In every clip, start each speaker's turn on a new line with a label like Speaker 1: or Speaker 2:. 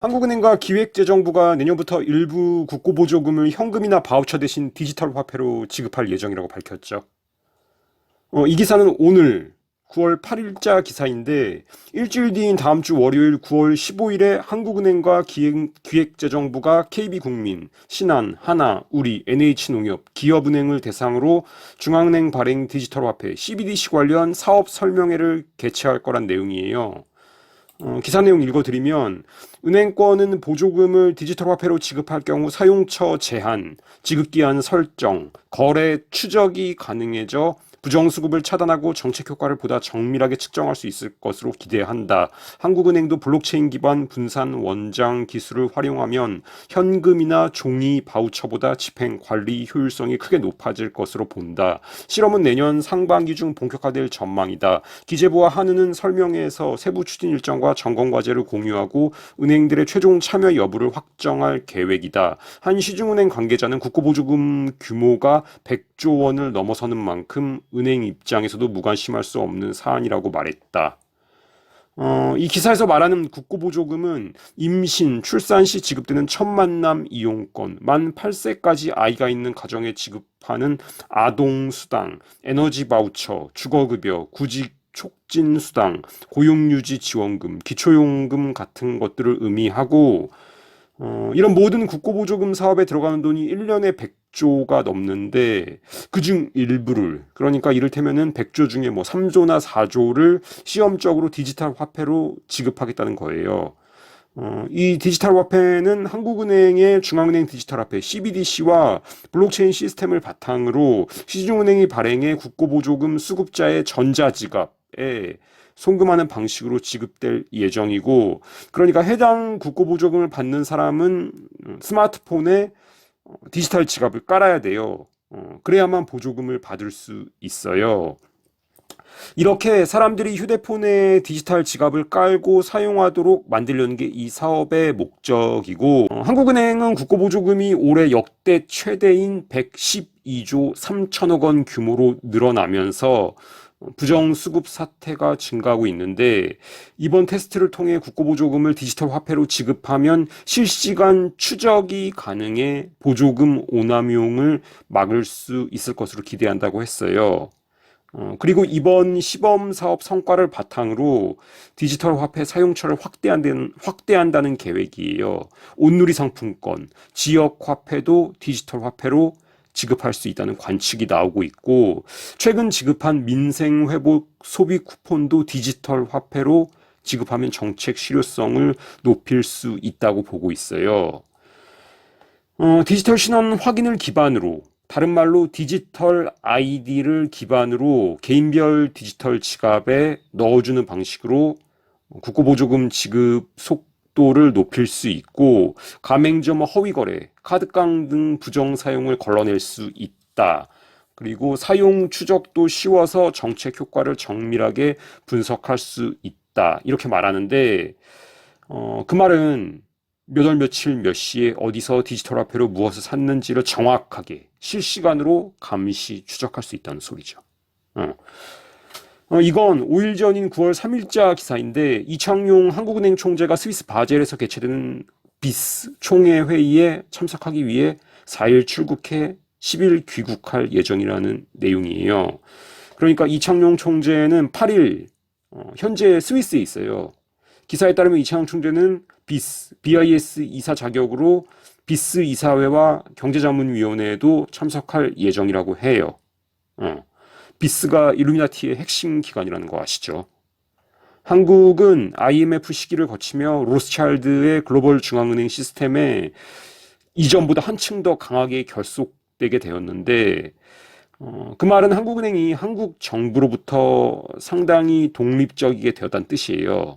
Speaker 1: 한국은행과 기획재정부가 내년부터 일부 국고보조금을 현금이나 바우처 대신 디지털 화폐로 지급할 예정이라고 밝혔죠. 어, 이 기사는 오늘 9월 8일자 기사인데 일주일 뒤인 다음 주 월요일 9월 15일에 한국은행과 기획, 기획재정부가 KB국민, 신한, 하나, 우리, NH농협, 기업은행을 대상으로 중앙은행 발행 디지털 화폐 CBDC 관련 사업 설명회를 개최할 거란 내용이에요. 어, 기사 내용 읽어드리면 은행권은 보조금을 디지털 화폐로 지급할 경우 사용처 제한, 지급기한 설정, 거래 추적이 가능해져 부정수급을 차단하고 정책 효과를 보다 정밀하게 측정할 수 있을 것으로 기대한다. 한국은행도 블록체인 기반 분산 원장 기술을 활용하면 현금이나 종이 바우처보다 집행 관리 효율성이 크게 높아질 것으로 본다. 실험은 내년 상반기 중 본격화될 전망이다. 기재부와 한은은 설명회에서 세부 추진 일정과 점검 과제를 공유하고 은행들의 최종 참여 여부를 확정할 계획이다. 한 시중은행 관계자는 국고보조금 규모가 100 조 원을 넘어서는 만큼 은행 입장에서도 무관심할 수 없는 사안이라고 말했다. 어, 이 기사에서 말하는 국고보조금은 임신, 출산 시 지급되는 첫 만남 이용권, 만 8세까지 아이가 있는 가정에 지급하는 아동수당, 에너지 바우처, 주거급여, 구직 촉진 수당, 고용유지 지원금, 기초용금 같은 것들을 의미하고 어, 이런 모든 국고보조금 사업에 들어가는 돈이 1년에 100조가 넘는데 그중 일부를 그러니까 이를테면은 100조 중에 뭐 3조나 4조를 시험적으로 디지털 화폐로 지급하겠다는 거예요. 어, 이 디지털 화폐는 한국은행의 중앙은행 디지털 화폐 CBDC와 블록체인 시스템을 바탕으로 시중은행이 발행해 국고보조금 수급자의 전자지갑 에 송금하는 방식으로 지급될 예정이고 그러니까 해당 국고보조금을 받는 사람은 스마트폰에 어, 디지털 지갑을 깔아야 돼요. 어, 그래야만 보조금을 받을 수 있어요. 이렇게 사람들이 휴대폰에 디지털 지갑을 깔고 사용하도록 만들려는 게 이 사업의 목적이고 어, 한국은행은 국고보조금이 올해 역대 최대인 112조 3천억 원 규모로 늘어나면서 부정수급 사태가 증가하고 있는데 이번 테스트를 통해 국고보조금을 디지털 화폐로 지급하면 실시간 추적이 가능해 보조금 오남용을 막을 수 있을 것으로 기대한다고 했어요. 어, 그리고 이번 시범 사업 성과를 바탕으로 디지털 화폐 사용처를 확대한다는, 확대한다는 계획이에요. 온누리 상품권, 지역 화폐도 디지털 화폐로 지급할 수 있다는 관측이 나오고 있고 최근 지급한 민생 회복 소비 쿠폰도 디지털 화폐로 지급하면 정책 실효성을 높일 수 있다고 보고 있어요. 어, 디지털 신원 확인을 기반으로 다른 말로 디지털 아이디를 기반으로 개인별 디지털 지갑에 넣어주는 방식으로 국고보조금 지급 속 도를 높일 수 있고 가맹점 허위 거래, 카드깡 등 부정 사용을 걸러낼 수 있다. 그리고 사용 추적도 쉬워서 정책 효과를 정밀하게 분석할 수 있다. 이렇게 말하는데 어, 그 말은 몇 월 며칠 몇 시에 어디서 디지털 화폐로 무엇을 샀는지를 정확하게 실시간으로 감시 추적할 수 있다는 소리죠. 어. 어, 이건 5일 전인 9월 3일자 기사인데 이창용 한국은행 총재가 스위스 바젤에서 개최되는 비스 총회 회의에 참석하기 위해 4일 출국해 10일 귀국할 예정이라는 내용이에요. 그러니까 이창용 총재는 8일 어, 현재 스위스에 있어요. 기사에 따르면 이창용 총재는 비스, BIS 이사 자격으로 비스 이사회와 경제자문위원회에도 참석할 예정이라고 해요. 어. 비스가 일루미나티의 핵심 기관이라는 거 아시죠? 한국은 IMF 시기를 거치며 로스차일드의 글로벌 중앙은행 시스템에 이전보다 한층 더 강하게 결속되게 되었는데 어, 그 말은 한국은행이 한국 정부로부터 상당히 독립적이게 되었다는 뜻이에요.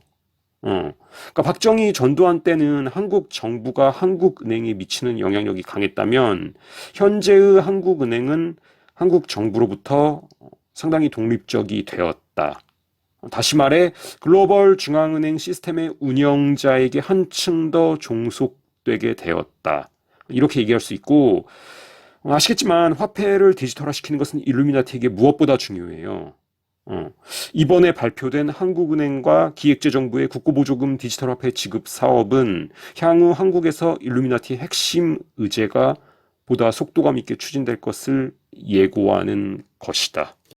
Speaker 1: 어, 그러니까 박정희 전두환 때는 한국 정부가 한국은행에 미치는 영향력이 강했다면 현재의 한국은행은 한국 정부로부터 상당히 독립적이 되었다. 다시 말해 글로벌 중앙은행 시스템의 운영자에게 한층 더 종속되게 되었다. 이렇게 얘기할 수 있고 아시겠지만 화폐를 디지털화시키는 것은 일루미나티에게 무엇보다 중요해요. 어. 이번에 발표된 한국은행과 기획재정부의 국고보조금 디지털화폐 지급 사업은 향후 한국에서 일루미나티 핵심 의제가 보다 속도감 있게 추진될 것을 예고하는 것이다.